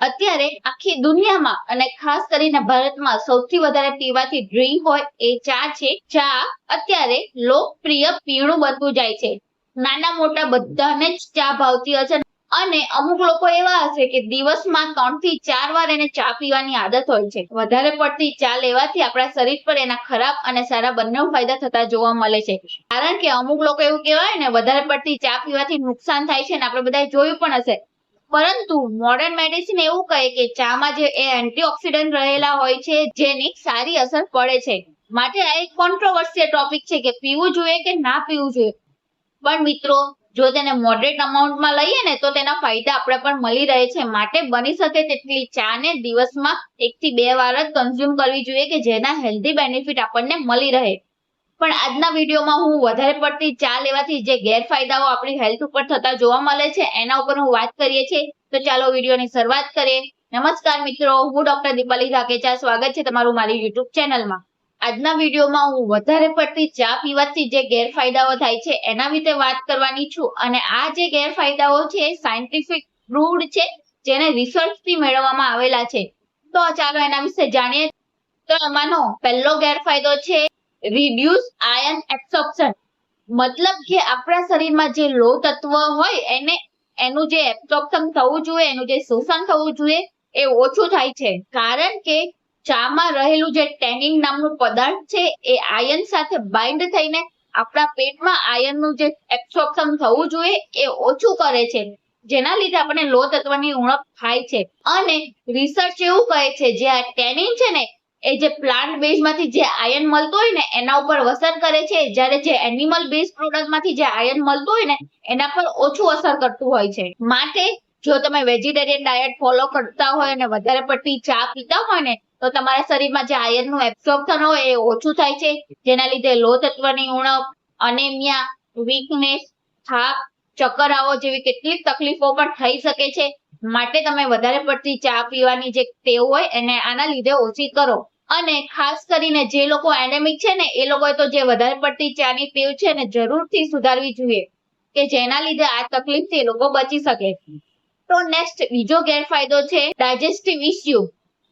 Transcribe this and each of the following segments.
અત્યારે આખી દુનિયામાં અને ખાસ કરીને ભારતમાં સૌથી વધારે પીવાથી ડ્રિંક હોય એ ચા છે. ચા અત્યારે લોકપ્રિય પીણું બનતું જાય છે. નાના મોટા બધાને જ ચા ભાવતી હશે અને અમુક લોકો એવા હશે કે દિવસમાં ત્રણથી ચાર વાર એને ચા પીવાની આદત હોય છે. વધારે પડતી ચા લેવાથી આપણા શરીર પર એના ખરાબ અને સારા બંને ફાયદા થતા જોવા મળે છે. કારણ કે અમુક લોકો એવું કહેવાય ને, વધારે પડતી ચા પીવાથી નુકસાન થાય છે ને, આપણે બધાએ જોયું પણ હશે. પરંતુ મોડર્ન મેડિસિન એવું કહે કે ચામાં જે એ એન્ટીઓક્સિડન્ટ રહેલા હોય છે, જેની સારી અસર પડે છે. માટે આ એક કોન્ટ્રોવર્સિયલ ટોપિક છે કે પીવું જોઈએ કે ના પીવું જોઈએ? પણ મિત્રો, જો તેને મોડરેટ અમાઉન્ટમાં લઈએ ને, તો તેના ફાયદા આપણે પણ મળી રહે છે. માટે બની શકે તેટલી ચા ને દિવસમાં એક થી બે વાર જ કન્ઝ્યુમ કરવી જોઈએ કે જેના હેલ્ધી બેનિફિટ આપણને મળી રહે. પણ આજના વિડીયોમાં હું વધારે પડતી ચા લેવાથી જે ગેરફાયદાઓ આપણી હેલ્થ ઉપર થતા જોવા મળે છે, એના ઉપર હું વાત કરીએ છીએ. તો ચાલો વિડીયોની શરૂઆત કરીએ. નમસ્કાર મિત્રો, હું ડોક્ટર દીપાલી ધાકેચા. સ્વાગત છે તમારું મારી યુટ્યુબ ચેનલમાં આજના વિડીયોમાં હું વધારે પડતી ચા પીવાથી જે ગેરફાયદાઓ થાય છે, એના વિશે વાત કરવાની છું. અને આ જે ગેરફાયદાઓ છે સાયન્ટિફિક પ્રૂવડ છે, જેને રિસર્ચથી મેળવવામાં આવેલા છે. તો ચાલો એના વિશે જાણીએ. તો એમાંનો પહેલો ગેરફાયદો છે રિડ્યુસ આયન એબ્સોર્પ્શન મતલબ કે આપણા શરીરમાં જે લો તત્વ હોય, એને, એનું જે એબ્સોર્પ્શન થવું જોઈએ, એનું જે શોષણ થવું જોઈએ, એ ઓછું થાય છે. કારણ કે ચામાં રહેલું જે ટેનિન નામનું પદાર્થ છે, એ આયન સાથે બાઇન્ડ થઈને આપણા પેટમાં આયનનું જે એબ્સોર્પ્શન થવું જોઈએ, એ ઓછું કરે છે. જેના લીધે આપણને લો તત્વની ઉણપ થાય છે. અને રિસર્ચ એવું કહે છે, જે આ ટેનિન છે ને એ જે પ્લાન્ટ બેઝમાંથી જે આયન મળતું હોય ને, એના ઉપર અસર કરે છે. જ્યારે જે એનિમલ બેઝ પ્રોડક્ટમાંથી જે આયન મળતું હોય ને, એના પર ઓછું અસર કરતું હોય છે. માટે જો તમે વેજીટેરિયન ડાયટ ફોલો કરતા હોય અને વધારે પડતી ચા પીતા હોય ને, તો તમારા શરીરમાં જે આયનનું એબ્સોર્પ્શન હોય એ ઓછું થાય છે. જેના લીધે લો તત્વની ઉણપ અનેમિયા વીકનેસ થાક, ચક્કર આવો જેવી કેટલીક તકલીફો પણ થઈ શકે છે. માટે તમે વધારે પડતી ચા પીવાની જે ટેવ હોય એને આના લીધે ઓછી કરો. અને ખાસ કરીને જે લોકો એનેમિક છે ને, એ લોકોએ તો જે વધારે પડતી ચાની ટેવ છે ને, જરૂરથી સુધારવી જોઈએ. કે જેના લીધે આ તકલીફથી લોકો બચી શકે. તો નેક્સ્ટ બીજો ગેરફાયદો છે ડાયજેસ્ટિવ ઇસ્યુ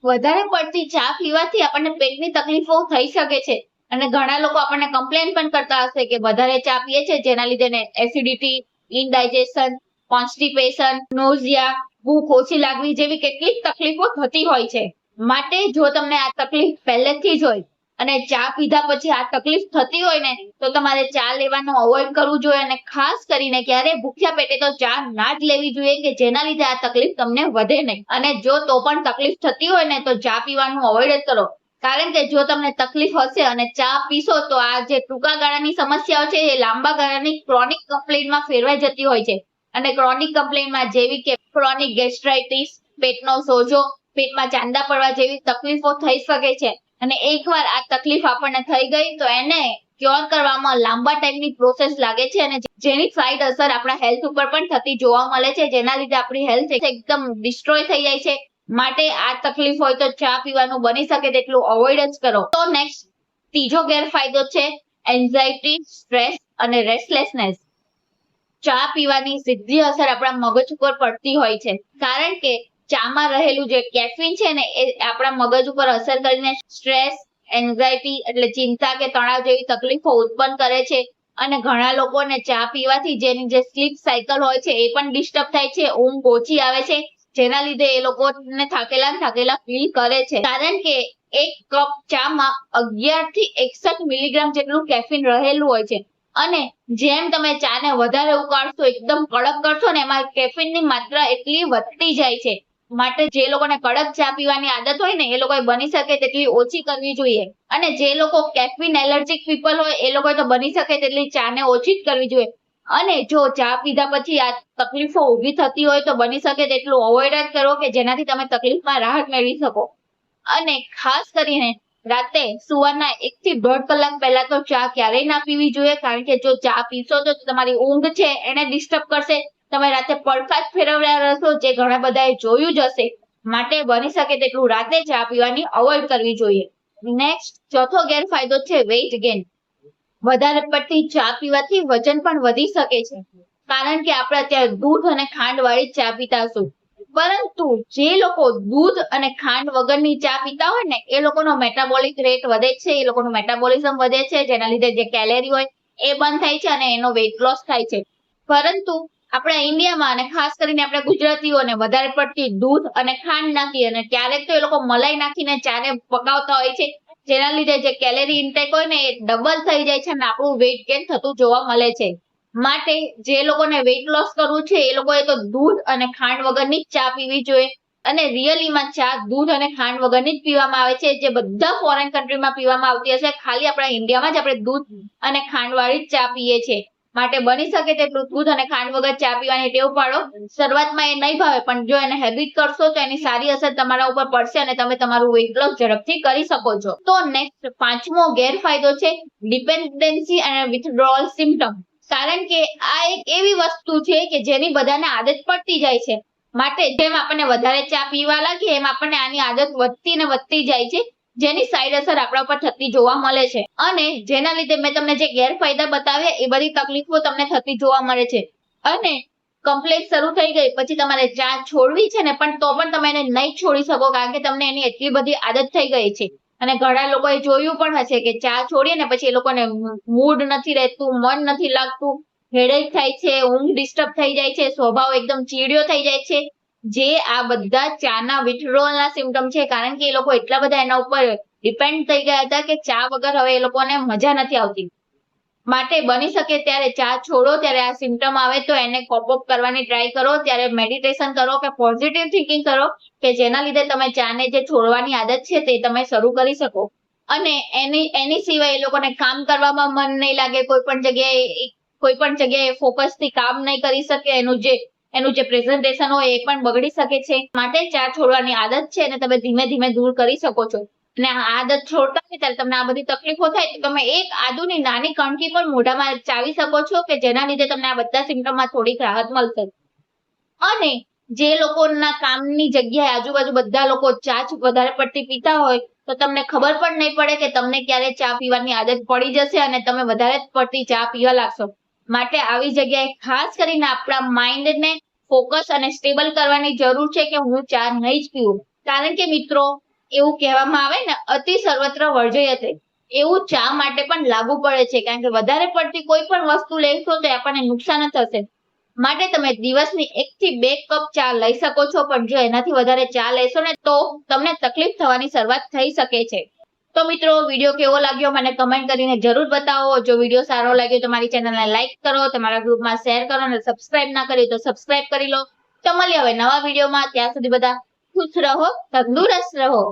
વધારે પડતી ચા પીવાથી આપણને પેટની તકલીફો થઈ શકે છે. અને ઘણા લોકો આપણને કમ્પ્લેન પણ કરતા હશે કે વધારે ચા પીએ છે, જેના લીધે એસિડિટી ઇનડાયજેશન કોન્સ્ટિપેશન નોઝિયા ભૂખ ઓછી લાગવી જેવી કેટલીક તકલીફો થતી હોય છે. માટે જો તમને આ તકલીફ પહેલેથી જ હોય અને ચા પીધા પછી આ તકલીફ થતી હોય ને, તો તમારે ચા લેવાનું અવોઇડ કરવું જોઈએ અને ખાસ કરીને ક્યારે ભૂખ્યા પેટે તો ચા ના જ લેવી જોઈએ કે જેના લીધે આ તકલીફ તમને વધે નહીં. અને જો તો પણ તકલીફ થતી હોય ને, તો ચા પીવાનું અવોઇડ જ કરો. કારણ કે જો તમને તકલીફ હશે અને ચા પીશો, તો આ જે ટૂંકા ગાળાની સમસ્યાઓ છે, એ લાંબા ગાળાની ક્રોનિક કમ્પ્લેન્ટમાં ફેરવાઈ જતી હોય છે. અને ક્રોનિક કમ્પ્લેનમાં જેવી કે ક્રોનિક ગેસ્ટ્રાઇટિસ પેટનો સોજો, પેટમાં ચાંદા પડવા જેવી તકલીફો થઈ શકે છે. અને એકવાર આ તકલીફ આપણને થઈ ગઈ તો એને ક્યોર કરવામાં લાંબા ટાઈમની પ્રોસેસ લાગે છે અને જેની સાઈડ અસર આપણા હેલ્થ ઉપર પણ થતી જોવા મળે છે. જેના લીધે આપણી હેલ્થ એકદમ ડિસ્ટ્રોય થઈ જાય છે. માટે આ તકલીફ હોય તો ચા પીવાનું બની શકે તેટલું અવોઇડ જ કરો. તો નેક્સ્ટ ત્રીજો ગેરફાયદો છે એન્ઝાઇટી સ્ટ્રેસ અને રેસ્ટલેસનેસ ચા પીવાની સીધી અસર આપણા મગજ ઉપર પડતી હોય છે. કારણ કે ચામાં રહેલું જે કેફીન છે ને, એ આપણા મગજ ઉપર અસર કરીને સ્ટ્રેસ એન્ઝાયટી એટલે ચિંતા કે તણાવ જેવી તકલીફો ઉત્પન્ન કરે છે અને ઘણા લોકોને ચા પીવાથી જેની જે સ્લીપ સાયકલ હોય છે, એ પણ ડિસ્ટર્બ થાય છે, ઊંઘ ઓછી આવે છે, જેના લીધે એ લોકોને થાકેલા થાકેલા ફીલ કરે છે. કારણ કે એક કપ ચામાં અગિયારથી એકસઠ મિલીગ્રામ જેટલું કેફીન રહેલું હોય છે. અને જેમ તમે ચાને વધારે ઉકાળશો, એકદમ કડક કરશો ને, એમાં કેફીનની માત્રા એટલી વધતી જાય છે. માટે જે લોકોને કડક ચા પીવાની આદત હોય ને, એ લોકોએ બની શકે તેટલી ઓછી કરવી જોઈએ. અને જે લોકો કેફીન એલર્જીક પીપલ હોય, એ લોકોએ તો બની શકે તેટલી ચાને ઓછી જ કરવી જોઈએ. અને જો ચા પીધા પછી આ તકલીફો ઊભી થતી હોય, તો બની શકે તેટલું અવોઇડ જ કરો કે જેનાથી તમે તકલીફમાં રાહત મેળવી શકો. અને ખાસ કરીને રાતે સુવાના એક થી દોઢ કલાક પહેલા તો ચા ક્યારેય ના પીવી જોઈએ, કારણ કે જો ચા પીશો તો તમારી ઊંઘ છે, એને ડિસ્ટર્બ કરશે. તમે રાતે પડખા જ ફેરવ્યા રહેશો, જે ઘણા બધાએ જોયું જ હશે. માટે બની શકે તેટલું રાતે ચા પીવાની અવોઇડ કરવી જોઈએ. નેક્સ્ટ ચોથો ગેરફાયદો છે વેઇટ ગેઇન વધારે પડતી ચા પીવાથી વજન પણ વધી શકે છે. કારણ કે આપણે અત્યારે દૂધ અને ખાંડ વાળી ચા પીતા હશું. પરંતુ જે લોકો દૂધ અને ખાંડ વગરની ચા પીતા હોય ને, એ લોકોનો મેટાબોલિક રેટ વધે છે, એ લોકોનું મેટાબોલિઝમ વધે છે, જેના લીધે જે કેલેરી હોય એ બંધ થાય છે અને એનો વેઇટ લોસ થાય છે. પરંતુ આપણા ઇન્ડિયામાં અને ખાસ કરીને આપણે ગુજરાતીઓને વધારે પડતી દૂધ અને ખાંડ નાખી અને ક્યારેક તો એ લોકો મલાઈ નાખીને ચાને પકાવતા હોય છે, જેના લીધે જે કેલેરી ઇન્ટેક હોય ને એ ડબલ થઈ જાય છે અને આપણું વેઇટ ગેઇન થતું જોવા મળે છે. માટે જે લોકોને વેઇટ લોસ કરવું છે, એ લોકોએ તો દૂધ અને ખાંડ વગરની ચા પીવી જોઈએ. અને રિયલીમાં ચા, દૂધ અને ખાંડ વગરની જ પીવામાં આવે છે. જે બધા ફોરેન કન્ટ્રીમાં પીવામાં આવતી હશે, ખાલી આપણા ઇન્ડિયામાં જ આપણે દૂધ અને ખાંડ વાળી જ ચા પીએ છીએ. માટે બની શકે તેટલું દૂધ અને ખાંડ વગર ચા પીવાની ટેવ પાડો. શરૂઆતમાં એ નહીં ભાવે, પણ જો એને હેબિટ કરશો, તો એની સારી અસર તમારા ઉપર પડશે અને તમે તમારું વેઇટ લોસ ઝડપથી કરી શકો છો. તો નેક્સ્ટ પાંચમો ગેરફાયદો છે ડિપેન્ડન્સી અને વિથડ્રોઅલ સિમ્ટમ કારણ કે આ એક એવી વસ્તુ છે કે જેની બધાને આદત પડતી જાય છે. માટે જેમ આપણને વધારે ચા પીવા લાગે, એમ આપણને આની આદત વધતી ને વધતી જાય છે, જેની સાઈડ અસર આપણા ઉપર થતી જોવા મળે છે. અને જેના લીધે મેં તમને જે ગેરફાયદા બતાવ્યા, એ બધી તકલીફો તમને થતી જોવા મળે છે. અને કમ્પ્લેટ શરૂ થઈ ગઈ, પછી તમારે ચા છોડવી છે ને, પણ તો પણ તમે એને નહીં છોડી શકો, કારણ કે તમને એની એટલી બધી આદત થઈ ગઈ છે. અને ઘણા લોકોએ જોયું પણ હશે કે ચા છોડીએ ને પછી એ લોકોને મૂડ નથી રહેતું, મન નથી લાગતું. હેડેક થાય છે, ઊંઘ ડિસ્ટર્બ થઈ જાય છે, સ્વભાવ એકદમ ચીડિયો થઈ જાય છે. જે આ બધા ચાના વિથડ્રોલના સિમ્ટમ છે, કારણ કે એ લોકો એટલા બધા એના ઉપર ડિપેન્ડ થઈ ગયા હતા કે ચા વગર હવે એ લોકોને મજા નથી આવતી. માટે બની શકે ત્યારે ચા છોડો, ત્યારે આ સિમ્ટમ આવે તો એને કોપ અપ કરવાની ટ્રાય કરો, ત્યારે મેડિટેશન કરો કે પોઝિટિવ થિંકિંગ કરો કે જેના લીધે તમે ચાને જે છોડવાની આદત છે તે તમે શરૂ કરી શકો. અને એની એની સિવાય એ લોકોને કામ કરવામાં મન નહીં લાગે, કોઈ પણ જગ્યાએ, કોઈ પણ જગ્યાએ ફોકસથી કામ નહીં કરી શકે, એનું જે એનું જે પ્રેઝન્ટેશન હોય એ પણ બગડી શકે છે. માટે ચા છોડવાની આદત છે અને તમે ધીમે ધીમે દૂર કરી શકો છો. અને આદત છોડતા હોય ત્યારે તમને આ બધી તકલીફો થાય, તો તમે એક આદુની નાની કણકી પણ મોઢામાં ચાવી શકો છો કે જેના લીધે તમને આ બધા સિમ્ટમમાં થોડીક રાહત મળશે. અને જે લોકોના કામની જગ્યાએ આજુબાજુ બધા લોકો ચા વધારે પડતી પીતા હોય, તો તમને ખબર પણ નહીં પડે કે તમને ક્યારે ચા પીવાની આદત પડી જશે અને તમે વધારે પડતી ચા પીવા લાગશો. માટે આવી જગ્યાએ ખાસ કરીને આપણા માઇન્ડને ફોકસ અને સ્ટેબલ કરવાની જરૂર છે કે હું ચા નહીં જ પીવું. કારણ કે મિત્રો એવું કહેવામાં આવે ને, અતિ સર્વત્ર વર્જયતે. એવું ચા માટે પણ લાગુ પડે છે, કારણ કે વધારે પડતી કોઈ પણ વસ્તુ લેશો તો આપણને નુકસાન થશે. માટે તમે દિવસની એક થી બે કપ ચા લઈ શકો છો, પણ જો એનાથી વધારે ચા લેશો ને, તો તમને તકલીફ થવાની શરૂઆત થઈ શકે છે. તો મિત્રો, વીડિયો કેવો લાગ્યો મને કમેન્ટ કરીને જરૂર બતાવો. જો વીડિયો સારો લાગ્યો તો મારી ચેનલને લાઈક કરો, તમારા ગ્રુપમાં શેર કરો અને સબસ્ક્રાઇબ ના કરી તો સબસ્ક્રાઇબ કરી લો. તો મળીએ હવે નવા વિડીયોમાં. ત્યાં સુધી બધા ખુશ રહો તંદુરસ્ત રહો.